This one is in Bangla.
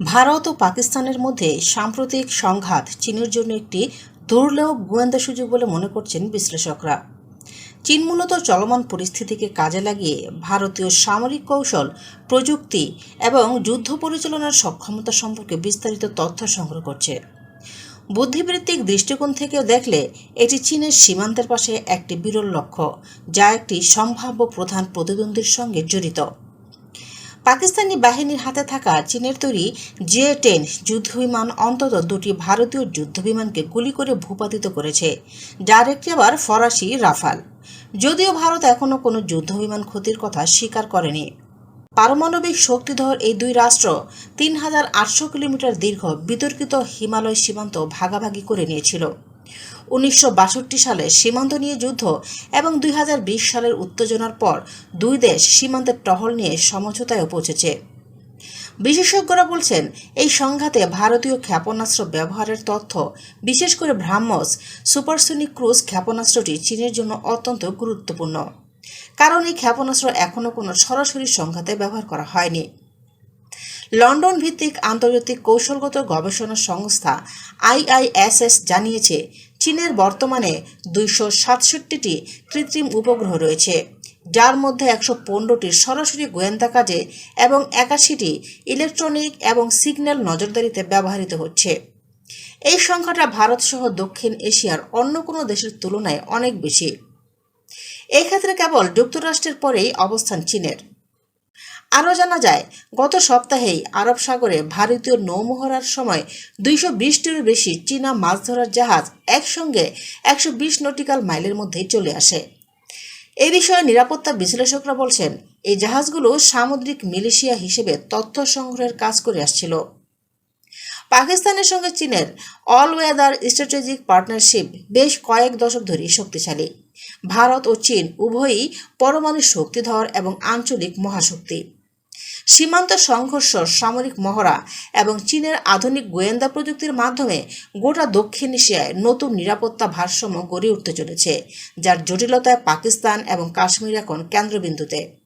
ভারত ও পাকিস্তানের মধ্যে সাম্প্রতিক সংঘাত চীনের জন্য একটি দুর্লভ গোয়েন্দা সুযোগ বলে মনে করছেন বিশ্লেষকরা। চীন মূলত চলমান পরিস্থিতিকে কাজে লাগিয়ে ভারতীয় সামরিক কৌশল, প্রযুক্তি এবং যুদ্ধ পরিচালনার সক্ষমতা সম্পর্কে বিস্তারিত তথ্য সংগ্রহ করছে। বুদ্ধিবৃত্তিক দৃষ্টিকোণ থেকে দেখলে এটি চীনের সীমান্তের পাশে একটি বিরল লক্ষ্য, যা একটি সম্ভাব্য প্রধান প্রতিদ্বন্দ্বীর সঙ্গে জড়িত। পাকিস্তানি বাহিনীর হাতে থাকা চীনের তৈরি জে টেন যুদ্ধবিমান অন্তত দুটি ভারতীয় যুদ্ধবিমানকে গুলি করে ভূপাতিত করেছে। যার একটি আবার ফরাসি রাফাল। যদিও ভারত এখনও কোনো যুদ্ধবিমান ক্ষতির কথা স্বীকার করেনি। পারমাণবিক শক্তিধর এই দুই রাষ্ট্র তিন হাজার আটশো কিলোমিটার দীর্ঘ বিতর্কিত হিমালয় সীমান্ত ভাগাভাগি করে নিয়েছিল। উনিশশো বাষট্টি সালে সীমান্ত নিয়ে যুদ্ধ এবং দুই হাজার বিশ সালের উত্তেজনার পর দুই দেশ সীমান্তের টহল নিয়ে সমঝোতায় পৌঁছেছে। বিশেষজ্ঞরা বলছেন, এই সংঘাতে ভারতীয় ক্ষেপণাস্ত্র ব্যবহারের তথ্য, বিশেষ করে ব্রাহ্মস সুপারসোনিক ক্রুজ ক্ষেপণাস্ত্রটি চীনের জন্য অত্যন্ত গুরুত্বপূর্ণ। কারণ এই ক্ষেপণাস্ত্র এখনও কোনো সরাসরি সংঘাতে ব্যবহার করা হয়নি। লন্ডন ভিত্তিক আন্তর্জাতিক কৌশলগত গবেষণা সংস্থা আইআইএসএস জানিয়েছে চীনের বর্তমানে দুইশো সাতষট্টিটি কৃত্রিম উপগ্রহ রয়েছে, যার মধ্যে একশো পনেরোটির সরাসরি গোয়েন্দা কাজে এবং একাশিটি ইলেকট্রনিক এবং সিগন্যাল নজরদারিতে ব্যবহৃত হচ্ছে। এই সংখ্যাটা ভারতসহ দক্ষিণ এশিয়ার অন্য কোনো দেশের তুলনায় অনেক বেশি। এই ক্ষেত্রে কেবল যুক্তরাষ্ট্রের পরেই অবস্থান চীনের। আরও জানা যায়, গত সপ্তাহেই আরব সাগরে ভারতীয় নৌমহড়ার সময় দুইশো বিশটিরও বেশি চীনা মাছ ধরার জাহাজ একসঙ্গে একশো বিশ নটিক্যাল মাইলের মধ্যেই চলে আসে। এ বিষয়ে নিরাপত্তা বিশ্লেষকরা বলছেন, এই জাহাজগুলো সামুদ্রিক মিলিশিয়া হিসেবে তথ্য সংগ্রহের কাজ করে আসছিল। পাকিস্তানের সঙ্গে চীনের অল ওয়েদার স্ট্র্যাটেজিক পার্টনারশিপ বেশ কয়েক দশক ধরেই শক্তিশালী। ভারত ও চীন উভয়ই পরমাণু শক্তিধর এবং আঞ্চলিক মহাশক্তি। সীমান্ত সংঘর্ষ, সামরিক মহড়া এবং চীনের আধুনিক গোয়েন্দা প্রযুক্তির মাধ্যমে গোটা দক্ষিণ এশিয়ায় নতুন নিরাপত্তা ভারসাম্য গড়ে উঠতে চলেছে, যার জটিলতায় পাকিস্তান এবং কাশ্মীর এখন কেন্দ্রবিন্দুতে।